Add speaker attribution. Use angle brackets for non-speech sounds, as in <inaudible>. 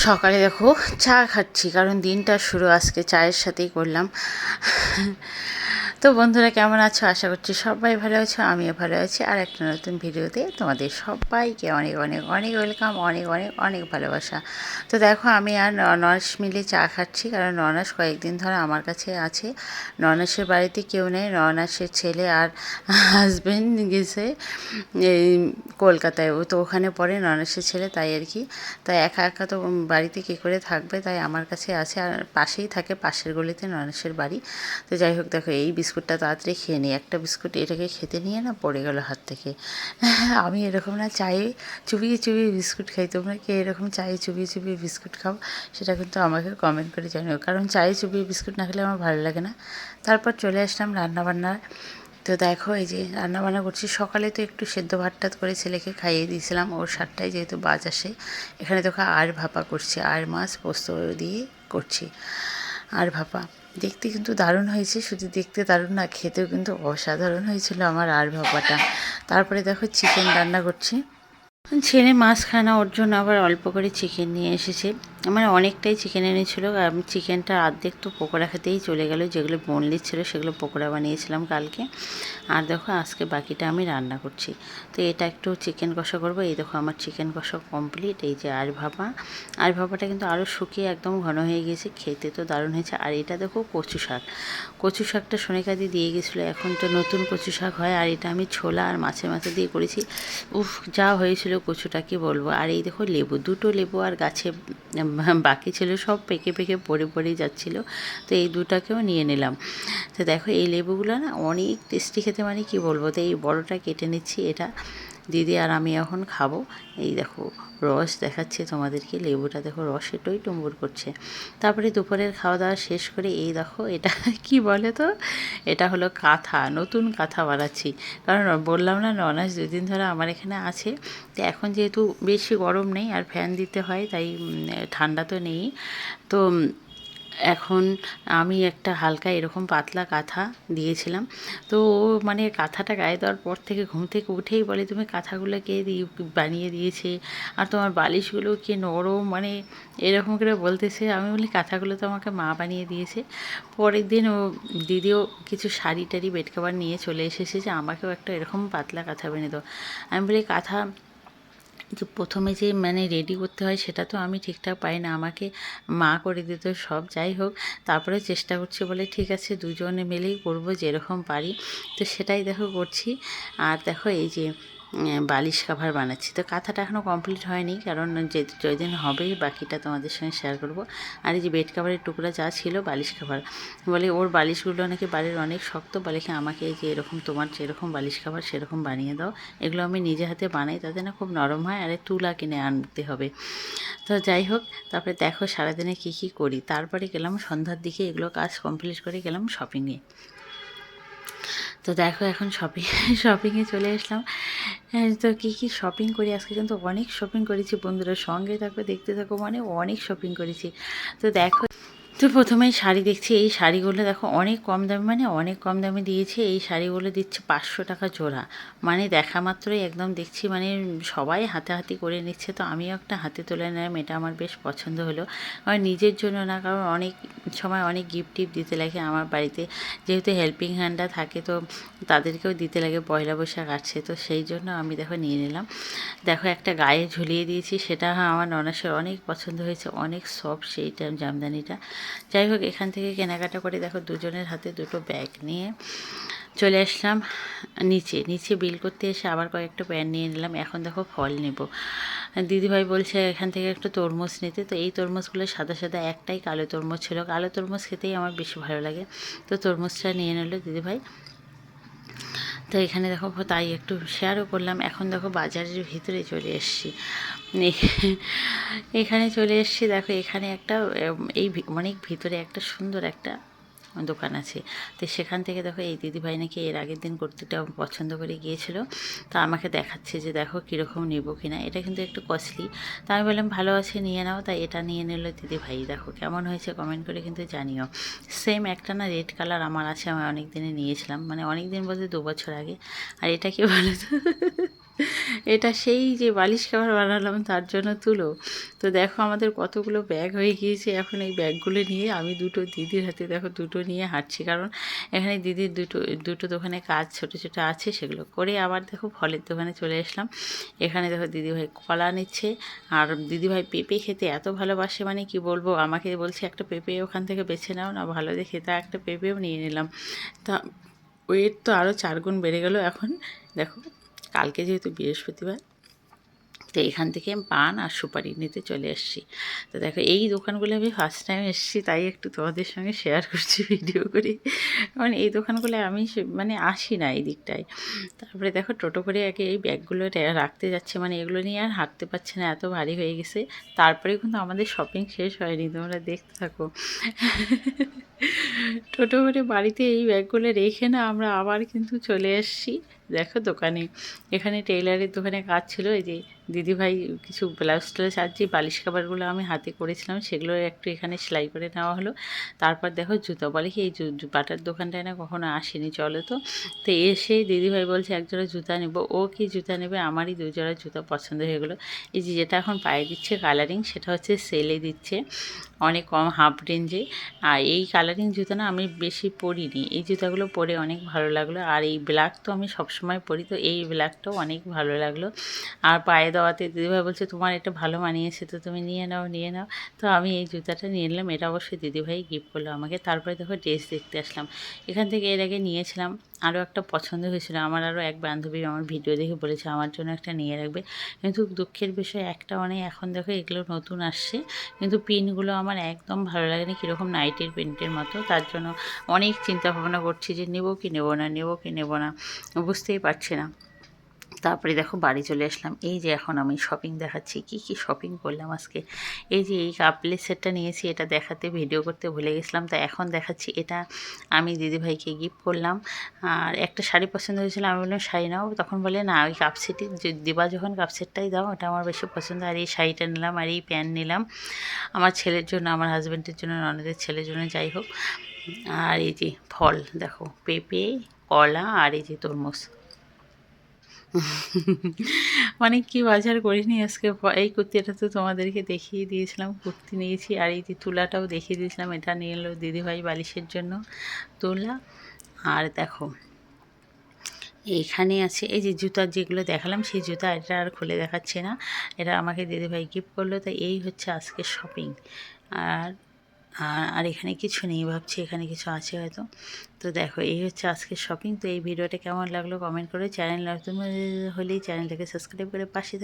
Speaker 1: সকালে দেখো চা খাচ্ছি কারণ দিনটা শুরু আজকে চায়ের সাথেই করলাম। তো বন্ধুরা, কেমন আছো? আশা করছি সবাই ভালো আছো, আমিও ভালো আছি। আর একটা নতুন ভিডিওতে তোমাদের সবাইকে অনেক অনেক অনেক ওয়েলকাম, অনেক অনেক অনেক ভালোবাসা। তো দেখো, আমি আর ননাস মিলে চা খাচ্ছি, কারণ ননাস কয়েকদিন ধরে আমার কাছে আছে। ননাসের বাড়িতে কেউ নেই, ননাসের ছেলে আর হাজব্যান্ড গেছে এই কলকাতায়। ও তো ওখানে পড়ে, ননাসের ছেলে তাই আর কি। তাই একা একা তো বাড়িতে কী করে থাকবে? তাই আমার কাছে আছে, আর পাশেই থাকে, পাশের গলিতে ননাসের বাড়ি। তো যাই হোক, দেখো, এই বিস্কুটটা তাড়াতাড়ি খেয়ে নিই। একটা বিস্কুট এটাকে খেতে নিয়ে না পড়ে গেল হাত থেকে। আমি এরকম না চায়ে চুবিয়ে চুবিয়ে বিস্কুট খাই। তোমরা কে এরকম চায়ে চুবিয়ে চুবিয়ে বিস্কুট খাও? সেটা কিন্তু আমাকে কমেন্ট করে জানিও। কারণ চায়ে চুবিয়ে বিস্কুট না খেলে আমার ভালো লাগে না। তারপর চলে আসলাম রান্নাবান্নার। তো দেখো এই যে রান্নাবান্না করছি। সকালে তো একটু সেদ্ধ ভাত টাত করে ছেলেকে খাইয়ে দিয়েছিলাম। ওর সাতটায় যেহেতু বাজ আসে। এখানে দেখো আর ভাপা করছি। আর মাছ পোস্ত দিয়ে করছি। আর ভাপা দেখতে কিন্তু দারুণ হয়েছে। শুধু দেখতে দারুণ না, খেতেও কিন্তু অসাধারণ হয়েছিল আমার আর ভাপাটা। তারপরে দেখো চিকেন রান্না করছি। ছেলে মাছ খায় না ওর জন্য আবার অল্প করে চিকেন নিয়ে এসেছে। আমার অনেকটাই চিকেন এনেছিল আমি চিকেনটা অর্ধেক তো পকোড়া খেতেই চলে গেল। যেগুলো বোনলিস ছিল সেগুলো পকোড়া বানিয়েছিলাম কালকে। আর দেখো, আজকে বাকিটা আমি রান্না করছি। তো এটা একটু চিকেন কষা করব। এই দেখো, আমার চিকেন কষা কমপ্লিট এই যে আর ভাপা। আর ভাপাটা কিন্তু আরও শুকিয়ে একদম ঘন হয়ে গিয়েছে খেতে তো দারুণ হয়েছে। আর এটা দেখো, কচু শাক। কচু শাকটা সোনেকাদি দিয়ে গেছিল। এখন তো নতুন কচু শাক হয়। আর এটা আমি ছোলা আর মাছে মাছে দিয়ে করেছি। উফ, যা হয়েছিল কচুটা কি বলব। আর এই দেখো লেবু, দুটো লেবু আর গাছে বাকি ছিল সব পেকে পেকে পড়ে পড়ে যাচ্ছিল। তো এই দুটাকেও নিয়ে নিলাম। তো দেখো এই লেবুগুলো না অনেক টেস্টি খেতে মানে কি বলব? তো এই বড়টা কেটে নিচ্ছি, এটা দিদি আর আমি এখন খাব। এই দেখো, রস দেখাচ্ছে তোমাদেরকে, লেবুটা দেখো, রসে টই টুম্বুর করছে। তারপরে দুপুরের খাওয়া দাওয়া শেষ করে এই দেখো, এটা <laughs> কি বলে তো? এটা হলো কাঁথা, নতুন কাঁথা বানাচ্ছি। কারণ বললাম না ননাস দুদিন ধরে আমার এখানে আছে। তো এখন যেহেতু বেশি গরম নেই আর ফ্যান দিতে হয়, তাই ঠান্ডা তো নেই। তো এখন আমি একটা হালকা এরকম পাতলা কাঁথা দিয়েছিলাম। তো ও মানে কাঁথাটা গায়ে দেওয়ার পর থেকে ঘুম থেকে উঠেই বলে, তুমি কাঁথাগুলো কে দিয়ে বানিয়ে দিয়েছে? আর তোমার বালিশগুলো কে নরম? মানে এরকম করে বলতেছে। আমি বলি, কাঁথাগুলো তো আমাকে মা বানিয়ে দিয়েছে। পরের দিন ও দিদিও কিছু শাড়ি টাড়ি বেড নিয়ে চলে এসেছে যে, আমাকেও একটা এরকম পাতলা কাঁথা বেনে দাও। আমি বলি, কাঁথা যে প্রথমে যে মানে রেডি করতে হয় সেটা তো আমি ঠিকঠাক পাই না। আমাকে মা করে দিত সব, যাই হোক। তারপরে চেষ্টা করছি, বলে ঠিক আছে, দুজনে মিলেই করব যেরকম পারি। তো সেটাই দেখো করছি। আর দেখো এই যে বালিশ কাভার বানাচ্ছি। তো কাঁথাটা এখনও কমপ্লিট হয়নি, কারণ যে, যেদিন হবেই বাকিটা তোমাদের সঙ্গে শেয়ার করব। আর এই যে বেড কাভারের টুকরা যা ছিল বালিশ কাভার বলে ওর বালিশগুলো নাকি বাড়ির অনেক শক্ত, বলে কি আমাকে যে এরকম তোমার যেরকম বালিশ কাভার সেরকম বানিয়ে দাও। এগুলো আমি নিজে হাতে বানাই, তাতে না খুব নরম হয়, আর তুলা কিনে আনতে হবে। তো যাই হোক, তারপরে দেখো সারাদিনে কী কী করি। তারপরে গেলাম সন্ধ্যার দিকে এগুলো কাজ কমপ্লিট করে গেলাম শপিংয়ে তো দেখো এখন শপিং শপিংয়ে <laughs> চলে আসলাম। হ্যাঁ, তো কী কী শপিং করি? আজকে কিন্তু অনেক শপিং করেছি বন্ধুরা। সঙ্গে থাকো দেখতে থাকো মানে অনেক শপিং করেছি। তো দেখো তো প্রথমেই শাড়ি দেখছি, এই শাড়িগুলো দেখো অনেক কম দামে মানে অনেক কম দামে দিয়েছে। এই শাড়িগুলো দিচ্ছে পাঁচশো টাকা জোড়া। মানে দেখা মাত্রই একদম দেখছি মানে সবাই হাতে হাতে করে নিচ্ছে। তো আমিও একটা হাতে তুলে নিলাম, এটা আমার বেশ পছন্দ হলো। আমার নিজের জন্য না, কারণ অনেক সময় অনেক গিফট টিফট দিতে লাগে আমার বাড়িতে। যেহেতু হেল্পিং হ্যান্ডটা থাকে, তো তাদেরকেও দিতে লাগে, পয়লা বৈশাখ আছে তো সেই জন্য আমি দেখো নিয়ে নিলাম। দেখো একটা গায়ে ঝুলিয়ে দিয়েছি, সেটা আমার ননাসের অনেক পছন্দ হয়েছে, অনেক সফট সেইটা জামদানিটা। যাই হোক, এখান থেকে কেনাকাটা করে দেখো দুজনের হাতে দুটো ব্যাগ নিয়ে চলে আসলাম নিচে। নিচে বিল করতে এসে আবার কয়েকটা প্যান নিয়ে নিলাম। এখন দেখো ফল নেব। দিদিভাই বলছে, এখান থেকে একটু তরমুজ নিতে। তো এই তরমুজগুলো সাদা সাদা, একটাই কালো তরমুজ ছিল। কালো তরমুজ খেতেই আমার বেশি ভালো লাগে। তো তরমুজটা নিয়ে নিল দিদিভাই। তো এখানে দেখো, তাই একটু শেয়ারও করলাম। এখন দেখো বাজারের ভিতরে চলে এসছি। <laughs> এখানে চলে এসছি। দেখো, এখানে একটা এই অনেক ভিতরে একটা সুন্দর একটা দোকান আছে। তো সেখান থেকে দেখো, এই দিদিভাই নাকি এর আগের দিন কুর্তিটা পছন্দ করে গিয়েছিল। তো আমাকে দেখাচ্ছে যে, দেখো কীরকম নেব কিনা। এটা কিন্তু একটু কস্টলি তা আমি বললাম, ভালো আছে, নিয়ে নাও। তাই এটা নিয়ে নিল দিদিভাই। দেখো, কেমন হয়েছে কমেন্ট করে কিন্তু জানিও। সেম একটা না রেড কালার আমার আছে, আমি অনেক দিনে নিয়েছিলাম। মানে অনেক দিন বলতে দু বছর আগে। আর এটা কি বলো তো <laughs> এটা সেই যে বালিশ খাবার বানালাম তার জন্য তুলো। তো দেখো আমাদের কতগুলো ব্যাগ হয়ে গিয়েছে। এখন এই ব্যাগগুলো নিয়ে আমি দুটো দিদির হাতে দেখো দুটো নিয়ে হাঁটছি। কারণ এখানে দিদির দুটো দুটো দোকানে কাজ ছোট ছোট আছে, সেগুলো করে আবার দেখো ফলের দোকানে চলে আসলাম। এখানে দেখো দিদিভাই কলা নিচ্ছে। আর দিদিভাই পেঁপে খেতে এত ভালোবাসে মানে কি বলব? আমাকে বলছে, একটা পেঁপে ওখান থেকে বেছে নাও না, ভালো দেখে তা একটা পেঁপেও নিয়ে নিলাম। তা ওয়েট তো আরও চার গুণ বেড়ে গেল। এখন দেখো কালকে যেহেতু বৃহস্পতিবার তো এখান থেকে আমি পান আর সুপারি নিতে চলে এসেছি তো দেখো, এই দোকানগুলো আমি ফার্স্ট টাইম এসেছি, তাই একটু তোমাদের সঙ্গে শেয়ার করছি ভিডিও করে। কারণ এই দোকানগুলো আমি মানে আসি না এই দিকটায়। তারপরে দেখো, টোটো করে আগে এই ব্যাগগুলো রাখতে যাচ্ছে মানে এগুলো নিয়ে আর হাঁটতে পারছে না, এত ভারী হয়ে গেছে। তারপরে কিন্তু আমাদের শপিং শেষ হয়নি, তোমরা দেখতে থাকো। টোটো করে বাড়িতে এই ব্যাগগুলো রেখে না আমরা আবার কিন্তু চলে এসেছি দেখো দোকানে, এখানে টেইলারের দোকানে কাজ ছিল, এই যে দিদিভাই কিছু ব্লাউজ ট্লাউজ আর যে বালিশ কাবারগুলো আমি হাতে করেছিলাম, সেগুলো একটু এখানে সেলাই করে নেওয়া হলো। তারপর দেখো জুতো, বলে কি এই বাটার দোকানটায় না কখনো আসেনি, চলো তো। তো এসে দিদিভাই বলছে, এক জোড়া জুতা নেব। ও কি জুতা নেবে? আমারই দু জোড়া জুতা পছন্দ হয়ে গেলো। এই যে যেটা এখন পায়ে দিচ্ছে কালারিং সেটা হচ্ছে সেলে দিচ্ছে, অনেক কম হাফ রেঞ্জে আর এই কালারিং জুতো না আমি বেশি পরিনি। এই জুতাগুলো পরে অনেক ভালো লাগল। আর এই ব্ল্যাক তো আমি সবসময় পরি, তো এই ব্ল্যাকটাও অনেক ভালো লাগল। আর পায়ে দেওয়াতে দিদিভাই বলছে, তোমার এটা ভালো মানিয়েছে তো তুমি নিয়ে নাও নিয়ে নাও। তো আমি এই জুতাটা নিয়ে নিলাম, এটা অবশ্যই দিদিভাই গিফট করল আমাকে। তারপরে দেখো ড্রেস দেখতে আসলাম। এখান থেকে এর আগে নিয়েছিলাম, আরও একটা পছন্দ হয়েছিল। আমার আরও এক বান্ধবী আমার ভিডিও দেখে বলেছে, আমার জন্য একটা নিয়ে রাখবে। কিন্তু দুঃখের বিষয় একটা মানে এখন দেখো এগুলো নতুন আসছে। কিন্তু পিনগুলো আমার একদম ভালো লাগেনি, কীরকম নাইটের প্রিন্টের মতো। তার জন্য অনেক চিন্তা ভাবনা করছি যে নেব কি নেব না, নেব কি নেব না, বুঝতেই পারছি না। তারপরে দেখো বাড়ি চলে আসলাম। এই যে এখন আমি শপিং দেখাচ্ছি। কি কি শপিং করলাম আজকে? এই যে এই কাপলের সেটটা নিয়েছি, এটা দেখাতে ভিডিও করতে ভুলে গেছিলাম। তা এখন দেখাচ্ছি। এটা আমি দিদিভাইকে গিফট করলাম। আর একটা শাড়ি পছন্দ হয়েছিল, আমি বললাম, শাড়ি নাও। তখন বলে, না, ওই কাপ সেটই দিবা যখন কাপ সেটটাই দাও, ওটা আমার বেশি পছন্দ। আর এই শাড়িটা নিলাম আর এই প্যান্ট নিলাম। আমার ছেলের জন্য, আমার হাজব্যান্ডের জন্য, ননদের ছেলের জন্য, যাই হোক। আর এই যে ফল, দেখো পেঁপে, কলা আর এই যে তরমুজ। মানে কি বাজার করিনি আজকে এই কুর্তিটা তো তোমাদেরকে দেখিয়ে দিয়েছিলাম, কুর্তি নিয়েছি, আর এই যে তুলাটাও দেখিয়ে দিয়েছিলাম, এটা নিয়ে এলো দিদিভাই বালিশের জন্য তুলা। আর দেখো, এখানে আছে, এই যে জুতার যেগুলো দেখালাম, সেই জুতা এটা আর খুলে দেখাচ্ছে না। এটা আমাকে দিদিভাই গিফট করল, তাই এই হচ্ছে আজকে শপিং আর আর- এখানে কিছু নেই, ভাবছি এখানে কিছু আছে হয়তো তো দেখো, এই হচ্ছে আজকের শপিং তো এই ভিডিওটা কেমন লাগল কমেন্ট করে চ্যানেল নতুন হলেই চ্যানেলটাকে সাবস্ক্রাইব করে পাশে।